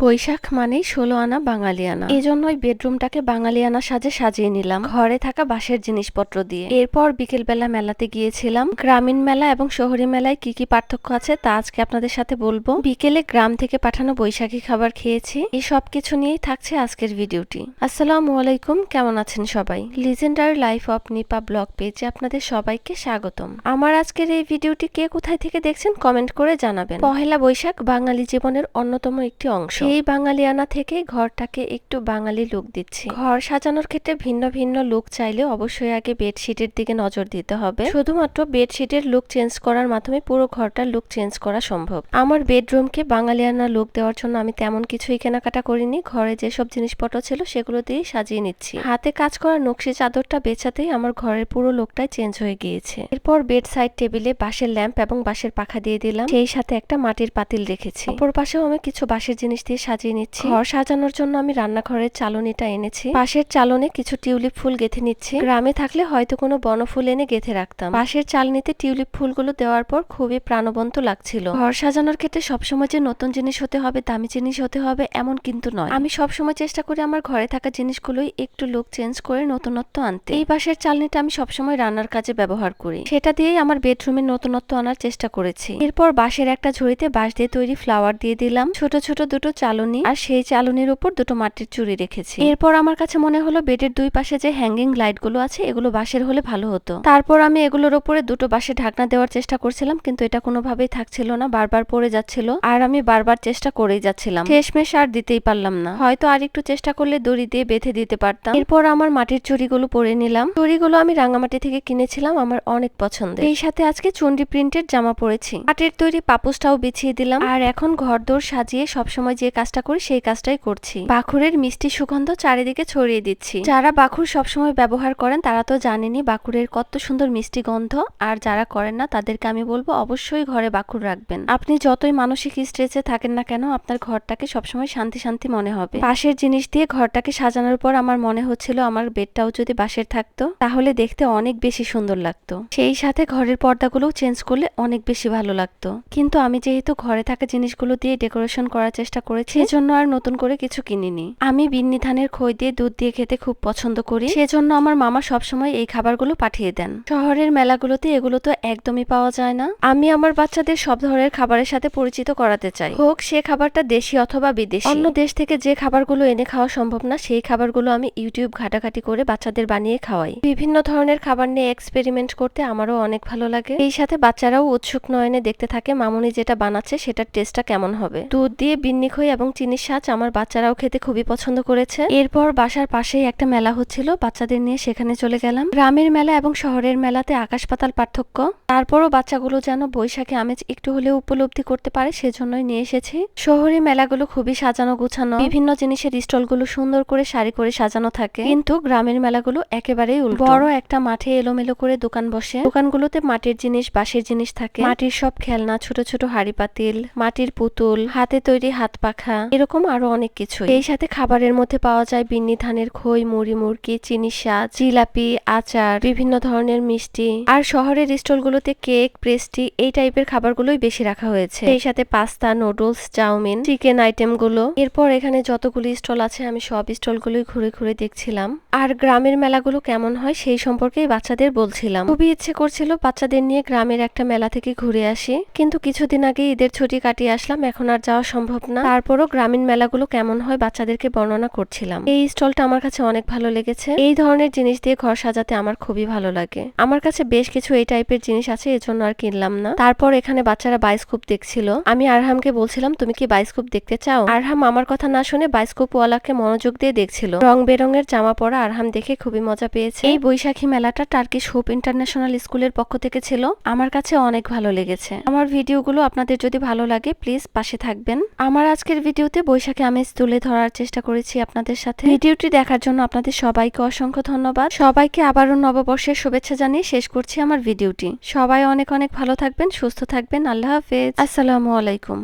বৈশাখ মানেই ষোলো আনা বাঙালিয়ানা এই জন্যই বেডরুমটাকে বাঙালিয়ানা সাজে সাজিয়ে নিলাম। ঘরে থাকা বাঁশের জিনিসপত্র দিয়ে। এরপর বিকেলবেলা মেলাতে গিয়েছিলাম। গ্রামীণ মেলা এবং শহরী মেলায় কি কি পার্থক্য আছে তা আজকে আপনাদের সাথে বলব। বিকেলে গ্রাম থেকে পাঠানো বৈশাখী খাবার খেয়েছি। এই সব কিছু নিয়েই থাকছে আজকের ভিডিওটি। আসসালামু আলাইকুম, কেমন আছেন সবাই? Legendary life of Nipa blog পেজে আপনাদের সবাইকে স্বাগতম। আমার আজকের এই ভিডিওটি কে কোথায় থেকে দেখছেন কমেন্ট করে জানাবেন। পহেলা বৈশাখ বাঙালি জীবনের অন্যতম একটি অংশ। এই বাঙালিয়ানা থেকে ঘরটাকে একটু বাঙালি লুক দিচ্ছি। ঘর সাজানোর ক্ষেত্রে ভিন্ন ভিন্ন লুক চাইলে অবশ্যই আগে বেডশিটের দিকে নজর দিতে হবে। শুধুমাত্র বেডশিটের লুক চেঞ্জ করার মাধ্যমে পুরো ঘরটার লুক চেঞ্জ করা সম্ভব। আমার বেডরুমকে বাঙালিয়ানা লুক দেওয়ার জন্য আমি তেমন কিছুই কেনাকাটা করিনি। ঘরে যেসব জিনিসপত্র ছিল সেগুলো দিয়েই সাজিয়ে নিচ্ছি। হাতে কাজ করা নকশি চাদরটা বেচাতেই আমার ঘরের পুরো লোকটাই চেঞ্জ হয়ে গিয়েছে। এরপর বেড সাইড টেবিলে বাঁশের ল্যাম্প এবং বাঁশের পাখা দিয়ে দিলাম। সেই সাথে একটা মাটির পাতিল রেখেছি। অপর পাশেও আমি কিছু বাঁশের জিনিস দিয়ে সাজিয়ে নিচ্ছি। ঘর সাজানোর জন্য আমি রান্নাঘরের চালনিটা এনেছি। পাশের চালনে কিছু টিউলিপ ফুল গেঁথে নিচ্ছি। গ্রামে থাকলে হয়তো কোনো বনফুল এনে গেঁথে রাখতাম। পাশের চালনিতে টিউলিপ ফুলগুলো দেওয়ার পর খুবই প্রাণবন্ত লাগছিল। ঘর সাজানোর ক্ষেত্রে সবসময় যে নতুন জিনিস হতে হবে, দামি জিনিস হতে হবে, এমন কিন্তু নয়। আমি সবসময় চেষ্টা করি আমার ঘরে থাকা জিনিসগুলোই একটু লুক চেঞ্জ করে নতুনত্ব আনতে। এই পাশের চালনিটা আমি সবসময় রান্নার কাজে ব্যবহার করি। সেটা দিয়েই আমার বেডরুমের নতুনত্ব আনার চেষ্টা করেছি। এরপর বাঁশের একটা ঝুড়িতে বাঁশ দিয়ে তৈরি ফ্লাওয়ার দিয়ে দিলাম। ছোট ছোট দুটো চালনি আর সেই চালনির উপর দুটো মাটির চুড়ি রেখেছি। এরপর আমার কাছে মনে হলো বেডের দুই পাশে যে হ্যাঙ্গিং লাইটগুলো আছে, এগুলো বাঁশের হলে ভালো হতো। তারপর আমি এগুলোর উপরে দুটো বাঁশের ঢাকনা দেওয়ার চেষ্টা করছিলাম, কিন্তু এটা কোনোভাবেই থাকছিল না, বারবার পড়ে যাচ্ছিল আর আমি বারবার চেষ্টা করেই যাচ্ছিলাম। শেষমেশ আর দিতেই পারলাম না। হয়তো আর একটু চেষ্টা করলে দড়ি দিয়ে বেঁধে দিতে পারতাম। এরপর আমার মাটির চুড়িগুলো পরে নিলাম। চুড়িগুলো আমি রাঙামাটি থেকে কিনেছিলাম, আমার অনেক পছন্দের। এই সাথে আজকে চুন্ডি প্রিন্টের জামা পরেছি। কাঠের তৈরি পাপুসটাও বিছিয়ে দিলাম। আর এখন ঘর ঘরদোর সাজিয়ে সবসময় যে কাজটা করি, সেই কাজটাই করছি। বাখুরের মিষ্টি সুগন্ধ চারিদিকে ছড়িয়ে দিচ্ছি। যারা বাখুর সবসময় ব্যবহার করেন, তারা তো জানেনই বাখুরের কত সুন্দর মিষ্টি গন্ধ। আর যারা করেন না, তাদেরকে আমি বলব, অবশ্যই ঘরে বাখুর রাখবেন। আপনি যতই মানসিক স্ট্রেসে থাকেন না কেন, আপনার ঘরটাকে সবসময় শান্তি শান্তি মনে হবে। পাশের জিনিস দিয়ে ঘরটাকে সাজানোর পর আমার মনে হচ্ছিল, আমার বেডটাও যদি বাঁশের থাকতো, তাহলে দেখতে অনেক বেশি সুন্দর লাগতো। সেই সাথে ঘরের পর্দাগুলোও চেঞ্জ করলে অনেক বেশি ভালো লাগতো। কিন্তু আমি যেহেতু ঘরে থাকা জিনিসগুলো দিয়ে ডেকোরেশন করার চেষ্টা করেছি। এজন্য আর নতুন করে কিছু কিনিনি। আমি বিন্নি ধানের খই দিয়ে দুধ দিয়ে খেতে খুব পছন্দ করি। সেজন্য আমার মামা সবসময় এই খাবারগুলো পাঠিয়ে দেন। শহরের মেলাগুলোতে এগুলো তো একদমই পাওয়া যায় না। আমি আমার বাচ্চাদের সব ধরনের খাবারের সাথে পরিচিত করাতে চাই। হোক, সে খাবারটা দেশি অথবা বিদেশি। অন্য দেশ থেকে যে খাবারগুলো এনে খাওয়া সম্ভব না, সেই খাবারগুলো আমি ইউটিউব ঘাটাঘাটি করে বাচ্চাদের বানিয়ে খাওয়াই। বিভিন্ন ধরনের খাবার নিয়ে এক্সপেরিমেন্ট করতে আমারও অনেক ভালো লাগে। এই সাথে বাচ্চারাও উৎসুক নয়নে দেখতে থাকে মামুনি যেটা বানাচ্ছে, সেটার টেস্টটা কেমন হবে। দুধ দিয়ে বিন্নি খই এবং চিনির সাজ আমার বাচ্চারাও খেতে খুবই পছন্দ করেছে। এরপর বাসার পাশেই একটা মেলা হচ্ছিল, বাচ্চাদের নিয়ে সেখানে চলে গেলাম। গ্রামের মেলা এবং শহরের মেলাতে আকাশ পাতাল পার্থক্য। তারপরও বাচ্চাগুলো যেন বৈশাখী আমেজ একটু হলেও উপলব্ধি করতে পারে, সেজন্যই নিয়ে এসেছি। শহরে মেলাগুলো খুবই সাজানো গুছানো। বিভিন্ন জিনিসের স্টলগুলো সুন্দর করে সারি করে সাজানো থাকে। কিন্তু গ্রামের মেলাগুলো একেবারেই বড় একটা মাঠে এলোমেলো করে দোকান বসে। দোকানগুলোতে মাটির জিনিস, বাঁশের জিনিস থাকে। মাটির সব খেলনা, ছোট ছোট হাড়ি পাতিল, মাটির পুতুল, হাতে তৈরি হাত পাখা এরকম আরও অনেক কিছু এই সাথে খাবারের মধ্যে পাওয়া যায় বিন্নি ধানের খই, মুড়ি, মুরগি, চিনি, শাক, জিলাপি, আচার, বিভিন্ন ধরনের মিষ্টি। আর শহরের স্টলগুলোতে কেক, পেস্ট্রি এই টাইপের খাবারগুলোই বেশি রাখা হয়েছে। এই সাথে পাস্তা, নুডলস, চাউমিন, চিকেন আইটেমগুলো এরপর এখানে যতগুলি স্টল আছে, আমি সব স্টলগুলোই ঘুরে ঘুরে দেখছিলাম। আর গ্রামের মেলাগুলো কেমন হয় সেই সম্পর্কে বাচ্চাদের বলছিলাম। খুবই ইচ্ছে করছিল বাচ্চাদের নিয়ে গ্রামের একটা মেলা থেকে ঘুরে আসি। কিন্তু কিছুদিন আগে ঈদের ছুটি কাটিয়ে আসলাম, এখন আর যাওয়া সম্ভব না। তারপরও গ্রামীণ মেলাগুলো কেমন হয় বাচ্চাদেরকে বর্ণনা করছিলাম। এই স্টলটা আমার কাছে অনেক ভালো লেগেছে। এই ধরনের জিনিস দিয়ে ঘর সাজাতে আমার খুবই ভালো লাগে। আমার কাছে বেশ কিছু এই টাইপের জিনিস আছে, এজন্য আর কিনলাম না। তারপর এখানে বাচ্চারা বাইস্কোপ দেখছিল। আমি আরহামকে বলছিলাম, তুমি কি বাইস্কোপ দেখতে চাও? আরহাম আমার কথা না শুনে বাইস্কোপ ওয়ালাকে মনোযোগ দিয়ে দেখছিল। রং বেরঙের জামা পরা আরহাম দেখে খুবই মজা পেয়েছে। এই বৈশাখী মেলাটা টার্কিশ হোপ ইন্টারন্যাশনাল স্কুলের পক্ষ থেকে ছিল। আমার কাছে অনেক ভালো লেগেছে। আমার ভিডিওগুলো আপনাদের যদি ভালো লাগে, প্লিজ পাশে থাকবেন। আমার আজকের ভিডিওতে বৈশাখী আমেজ তুলে ধরার চেষ্টা করেছি আপনাদের সাথে। ভিডিওটি দেখার জন্য আপনাদের সবাইকে অসংখ্য ধন্যবাদ। সবাইকে আবারও নববর্ষের শুভেচ্ছা জানিয়ে শেষ করছি আমার ভিডিওটি। সবাই অনেক অনেক ভালো থাকবেন, সুস্থ থাকবেন। আল্লাহ হাফেজ। আসসালামু আলাইকুম।